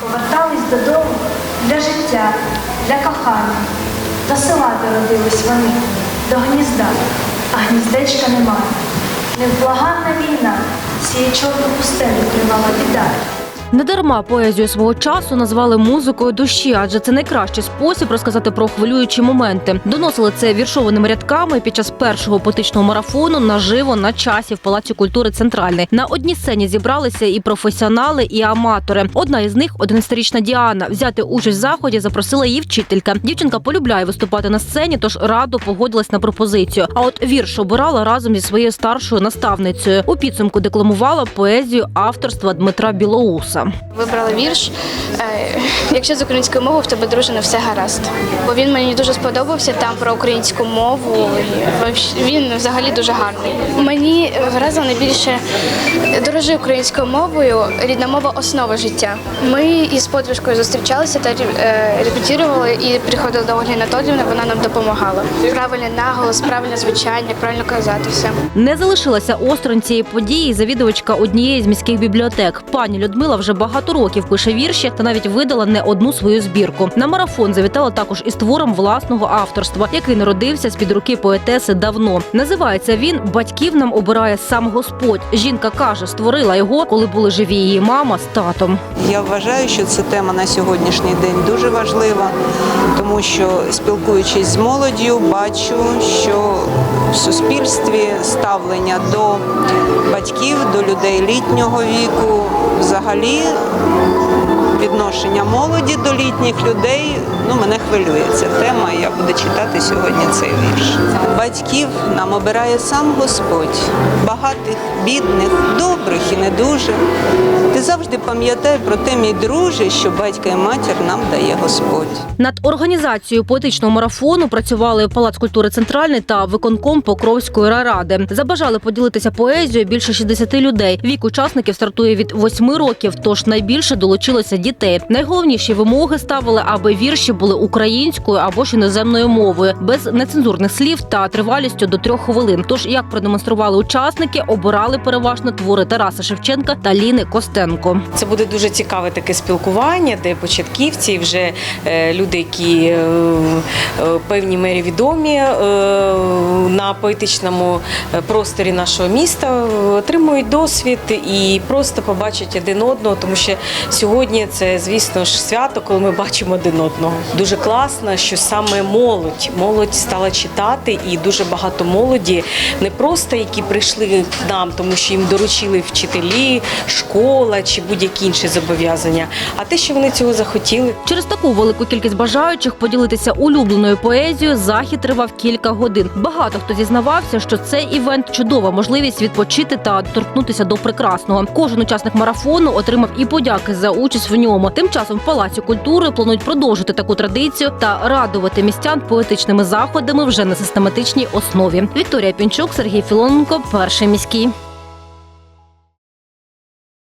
Повертались додому для життя, для кохання. До села дородились вони, до гнізда, а гніздечка немає. Невблаганна війна, сіє чорну пустелю тривала біда. Недарма поезію свого часу назвали музикою душі, адже це найкращий спосіб розказати про хвилюючі моменти. Доносили це віршованими рядками під час першого поетичного марафону наживо на часі в Палаці культури Центральний. На одній сцені зібралися і професіонали, і аматори. Одна із них 11-річна Діана. Взяти участь в заході запросила її вчителька. Дівчинка полюбляє виступати на сцені, тож радо погодилась на пропозицію. А от вірш обирала разом зі своєю старшою наставницею. У підсумку декламувала поезію авторства Дмитра Білоуса. Вибрала вірш. е, Якщо з українською мовою в тебе дружина все гаразд. Бо він мені дуже сподобався там про українську мову. Він взагалі дуже гарний. Мені вразило найбільше дорожи українською мовою. Рідна мова основа життя. Ми із подружкою зустрічалися та е, репетирували і приходили до Ольги Анатоліївни, вона нам допомагала. Правильний наголос, правильне звучання, правильно казати все. Не залишилася осторонь цієї події завідувачка однієї з міських бібліотек. Пані Людмила вже багато років пише вірші та навіть видала не одну свою збірку. На марафон завітала також із твором власного авторства, який народився з під руки поетеси давно. Називається він Батьків нам обирає сам Господь. Жінка каже, створила його, коли були живі її мама з татом. Я вважаю, що ця тема на сьогоднішній день дуже важлива, тому що спілкуючись з молоддю, бачу, що в суспільстві ставлення до батьків, до людей літнього віку, взагалі відношення молоді до літніх людей ну, мене хвилює ця тема. Я буду читати сьогодні цей вірш. Батьків нам обирає сам Господь, багатих, бідних, добрих і не дуже. Ти завжди пам'ятай про те, мій друже, що батька і матір нам дає Господь. Над організацією поетичного марафону працювали Палац культури Центральний та виконком Покровської райради. Забажали поділитися поезією більше 60 людей. Вік учасників стартує від 8 років, тож найбільше долучилося дітей. Найголовніші вимоги ставили, аби вірші були українською або ж іноземною мовою, без нецензурних слів та тривалістю до трьох хвилин. Тож, як продемонстрували учасники, обирали переважно твори Тараса Шевченка та Ліни Костенко. Це буде дуже цікаве таке спілкування, де початківці, і вже е, люди, які е, е, в певній мері відомі на поетичному просторі нашого міста, отримують досвід і просто побачать один одного, тому що сьогодні це, звісно ж, свято, коли ми бачимо один одного. Дуже класно, що саме молодь, молодь стала читати, і дуже багато молоді, не просто які прийшли к нам, тому що їм доручили вчителі, школа чи будь-які інші зобов'язання, а те, що вони цього захотіли. Через таку велику кількість бажаючих поділитися улюбленою поезією захід тривав кілька годин. Багато хто зізнавався, що цей івент чудова можливість відпочити та торкнутися до прекрасного. Кожен учасник марафону отримав і подяки за участь в ньому. Тим часом в Палаці культури планують продовжити таку традицію та радувати містян поетичними заходами вже на систематичній основі. Вікторія Пінчук, Сергій Філоненко, перший міський.